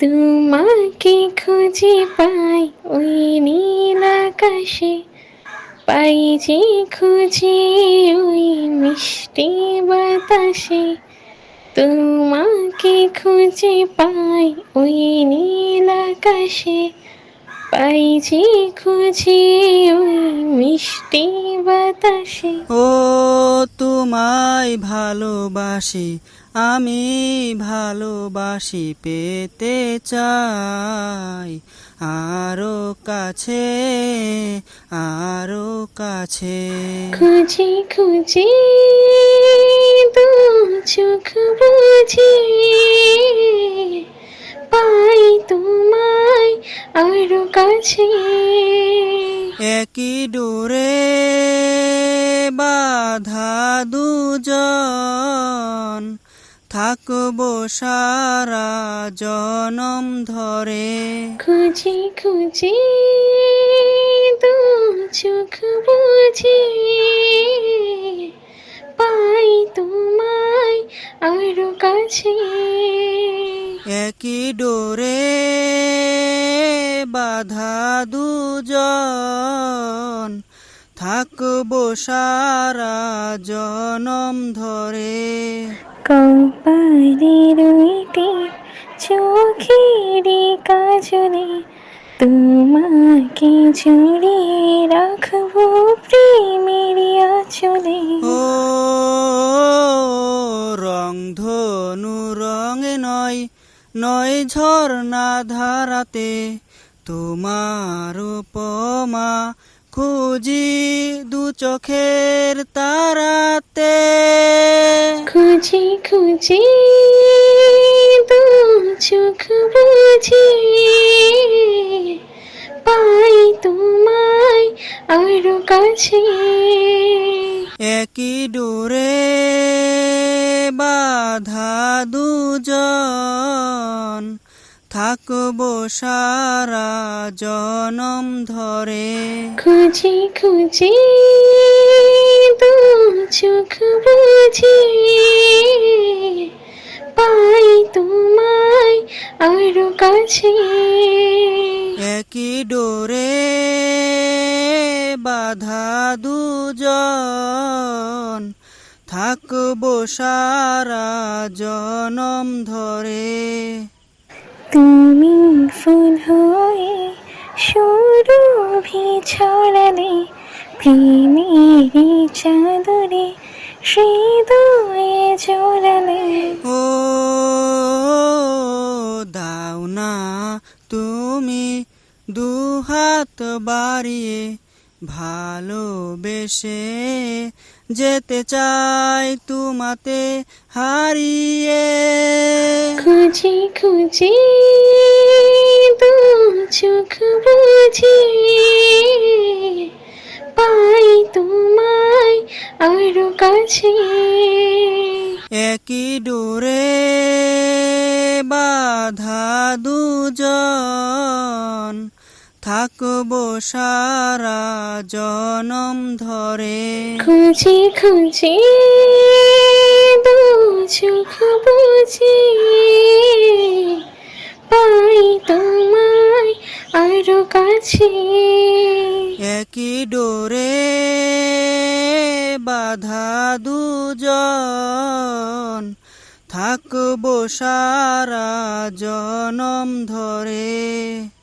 তোমাকে খুঁজে পাই ওই নীল আকাশে। পাই যে খুঁজে ওই মিষ্টি বাতাসে। তোমাকে খুঁজে পাই ওই নীল আকাশে। পাই যে খুঁজে ওই মিষ্টি বাতাসে। ও তোমায় ভালোবাসি। আমি ভালোবাসি পেতে চাই। আরও কাছে আরও কাছে। খুঁজি খুঁজে দু চোখ বুঝে। পাই তোমায় আরও কাছে। একই ডোরে বাধা দুজন থাকব সারা জনম ধরে। খুঁজি খুঁজি দু চোখ বুঝে। পাই তোমায় আরও কাছে। একই ডোরে বাধা দুজন। থাকব সারা জনম ধরে। কপালের চোখের কাজলে তোমাকে জড়িয়ে রাখব প্রেমের আচলে। রং ধনু রঙে নয় নয় ঝর্ণা ধারাতে তোমার উপমা খুঁজি দু চোখের তারাতে। খুঁজে খুঁজে দু চোখ বুঝে। পাই তোমায় আরও কাছে। একই ডোরে বাধা দুজন। থাকব সারা জনম ধরে। খুঁজি খুঁজে দু চোখ বুঝে। পাই তোমায় আরও কাছে। একই ডোরে বাধা দুজন। থাকব সারা জনম ধরে। তুমি ফুল হয়ে সৌরভি ছড়ালে প্রেমেরই চাদরে হৃদয়ে জড়ালে ও দাও না তুমি দুহাত বাড়িয়ে ভালোবেসে যেতে চাই তোমাতে হারিয়ে। খুঁজি খুঁজি দু চোখ বুঝে। পাই তোমায় আরও কাছে। একই ডোরে বাধা দুজন। থাকব সারা জনম ধরে। খুঁজে খুঁজে দু চোখ বুঝে। পাই তোমায় আরও কাছে। একই ডোরে বাধা দুজন। থাকব সারা জনম ধরে।